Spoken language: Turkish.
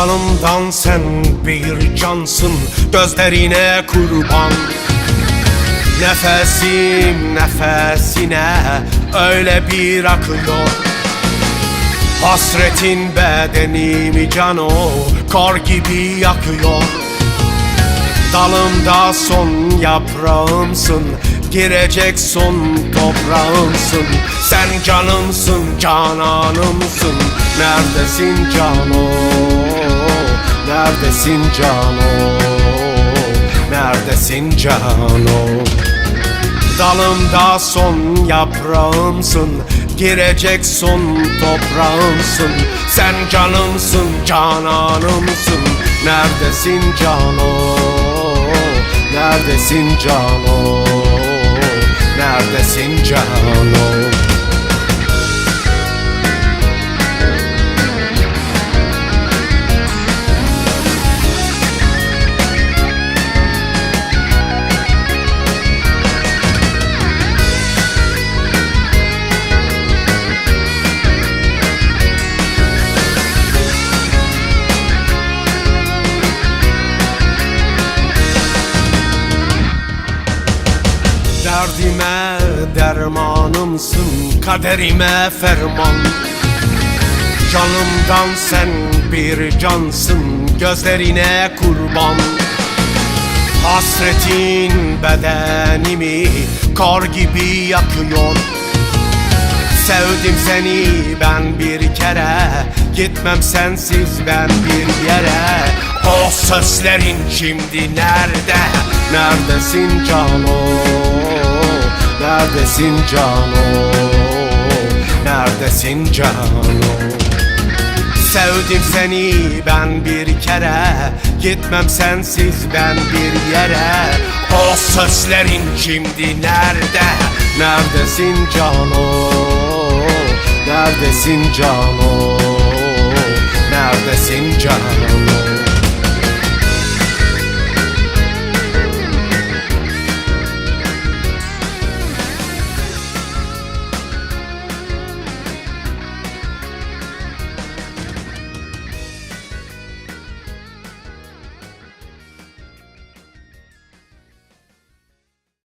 Canımdan sen bir cansın Gözlerine kurban. Nefesim nefesine Öyle bir akıyor. Hasretin bedenimi cano Kar gibi yakıyor. Dalımda son yaprağımsın Girecek son toprağımsın. Sen canımsın cananımsın Neredesin cano Neredesin cano Neredesin cano Dalımda son yaprağımsın Girecek son toprağımsın. Sen canımsın cananımsın. Neredesin cano Neredesin cano Neredesin cano Derdime dermanımsın Kaderime ferman. Canımdan sen bir cansın Gözlerine kurban. Hasretin bedenimi Kar gibi yakıyor. Sevdim seni ben bir kere Gitmem sensiz ben bir yere. O sözlerin şimdi nerede? Neredesin cano Neredesin cano Neredesin cano Sevdim seni ben bir kere. Gitmem sensiz ben bir yere. O sözlerin şimdi nerede? Neredesin cano Neredesin cano